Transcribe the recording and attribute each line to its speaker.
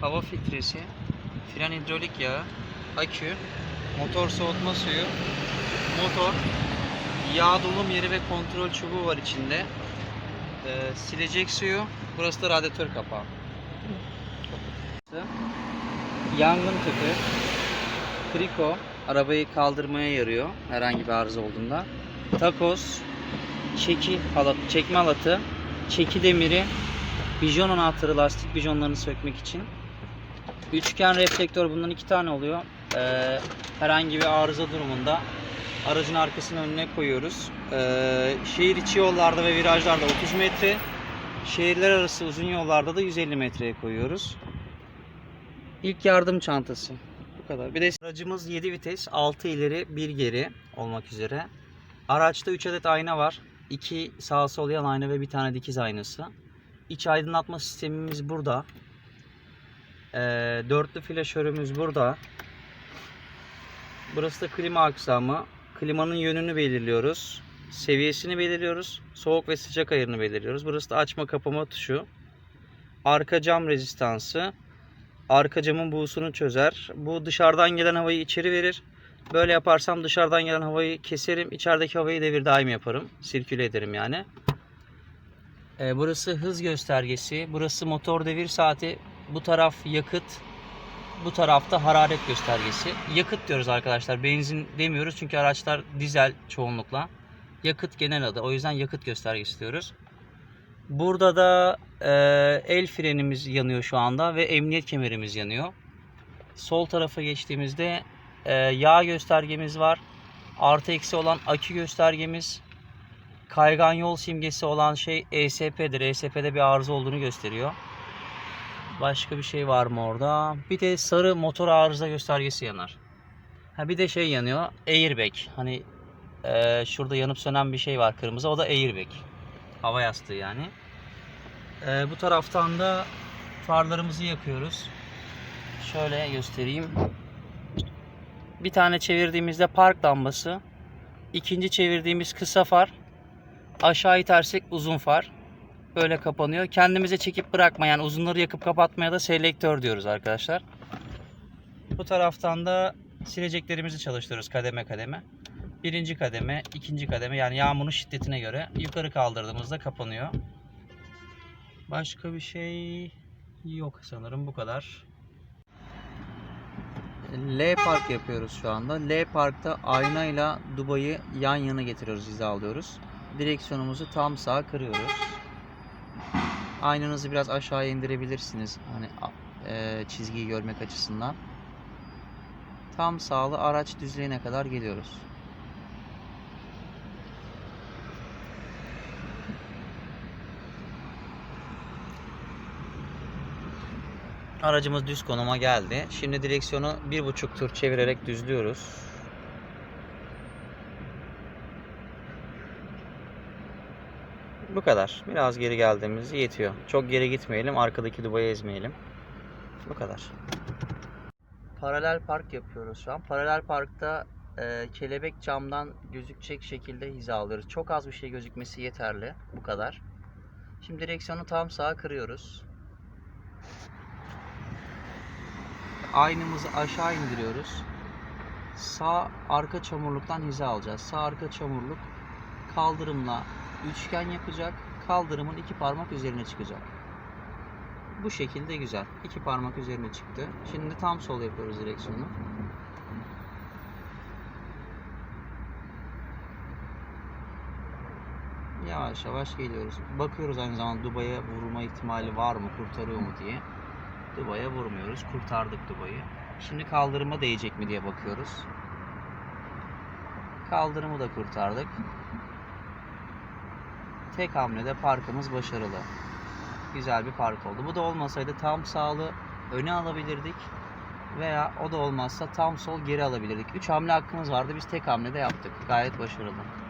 Speaker 1: hava filtresi, fren hidrolik yağı, akü, motor soğutma suyu, motor, yağ dolum yeri ve kontrol çubuğu var içinde. Ee, silecek suyu, burası da radyatör kapağı. Yangın tüpü, kriko, arabayı kaldırmaya yarıyor herhangi bir arıza olduğunda. Takoz, çeki halat, çekme halatı, çeki demiri, bijon anahtarı, lastik bijonlarını sökmek için. Üçgen reflektör bundan iki tane oluyor. Ee, herhangi bir arıza durumunda aracın arkasının önüne koyuyoruz. Ee, şehir içi yollarda ve virajlarda 30 metre, şehirler arası uzun yollarda da 150 metreye koyuyoruz. İlk yardım çantası. Bu kadar. Bir de aracımız 7 vites, 6 ileri, 1 geri olmak üzere. Araçta 3 adet ayna var. 2 sağ sol yan ayna ve bir tane dikiz aynası. İç aydınlatma sistemimiz burada. Ee, dörtlü flaşörümüz burada. Burası da klima aksamı. Klimanın yönünü belirliyoruz. Seviyesini belirliyoruz. Soğuk ve sıcak ayarını belirliyoruz. Burası da açma kapama tuşu. Arka cam rezistansı. Arka camın buğusunu çözer. Bu dışarıdan gelen havayı içeri verir. Böyle yaparsam dışarıdan gelen havayı keserim. İçerideki havayı devir daim yaparım. Sirküle ederim yani. Ee, burası hız göstergesi. Burası motor devir saati. Bu taraf yakıt. Bu tarafta hararet göstergesi. Yakıt diyoruz arkadaşlar. Benzin demiyoruz çünkü araçlar dizel çoğunlukla. Yakıt genel adı. O yüzden yakıt göstergesi diyoruz. Burada da e, el frenimiz yanıyor şu anda ve emniyet kemerimiz yanıyor. Sol tarafa geçtiğimizde e, yağ göstergemiz var. Artı eksi olan akü göstergemiz. Kaygan yol simgesi olan şey ESP'dir. ESP'de bir arıza olduğunu gösteriyor. Başka bir şey var mı orada? Bir de sarı motor arıza göstergesi yanar. Ha bir de şey yanıyor. Airbag. Hani e, şurada yanıp sönen bir şey var kırmızı. O da airbag. Hava yastığı yani. E, bu taraftan da farlarımızı yakıyoruz. Şöyle göstereyim. Bir tane çevirdiğimizde park lambası. İkinci çevirdiğimiz kısa far. Aşağı itersek uzun far. Böyle kapanıyor. Kendimize çekip bırakmayan uzunları yakıp kapatmaya da selektör diyoruz arkadaşlar. Bu taraftan da sileceklerimizi çalıştırıyoruz kademe kademe. Birinci kademe, ikinci kademe yani yağmurun şiddetine göre yukarı kaldırdığımızda kapanıyor. Başka bir şey yok sanırım bu kadar. L park yapıyoruz şu anda. L parkta aynayla dubayı yan yana getiriyoruz, hizalıyoruz. Direksiyonumuzu tam sağa kırıyoruz. Aynanızı biraz aşağıya indirebilirsiniz. Hani e, çizgiyi görmek açısından. Tam sağlı araç düzlüğüne kadar geliyoruz. Aracımız düz konuma geldi. Şimdi direksiyonu bir buçuk tur çevirerek düzlüyoruz. Bu kadar. Biraz geri geldiğimiz yetiyor. Çok geri gitmeyelim. Arkadaki dubayı ezmeyelim. Bu kadar. Paralel park yapıyoruz şu an. Paralel parkta e, kelebek camdan gözükecek şekilde hizalıyoruz. Çok az bir şey gözükmesi yeterli. Bu kadar. Şimdi direksiyonu tam sağa kırıyoruz. Aynamızı aşağı indiriyoruz. Sağ arka çamurluktan hiza alacağız. Sağ arka çamurluk kaldırımla üçgen yapacak. Kaldırımın iki parmak üzerine çıkacak. Bu şekilde güzel. İki parmak üzerine çıktı. Şimdi tam sol yapıyoruz direksiyonu. Yavaş yavaş geliyoruz. Bakıyoruz aynı zamanda Dubai'ye vurma ihtimali var mı, kurtarıyor mu diye. Dubai'ye vurmuyoruz. Kurtardık Dubai'yi. Şimdi kaldırıma değecek mi diye bakıyoruz. Kaldırımı da kurtardık. Tek hamlede parkımız başarılı. Güzel bir park oldu. Bu da olmasaydı tam sağlı öne alabilirdik. Veya o da olmazsa tam sol geri alabilirdik. 3 hamle hakkımız vardı. Biz tek hamlede yaptık. Gayet başarılı.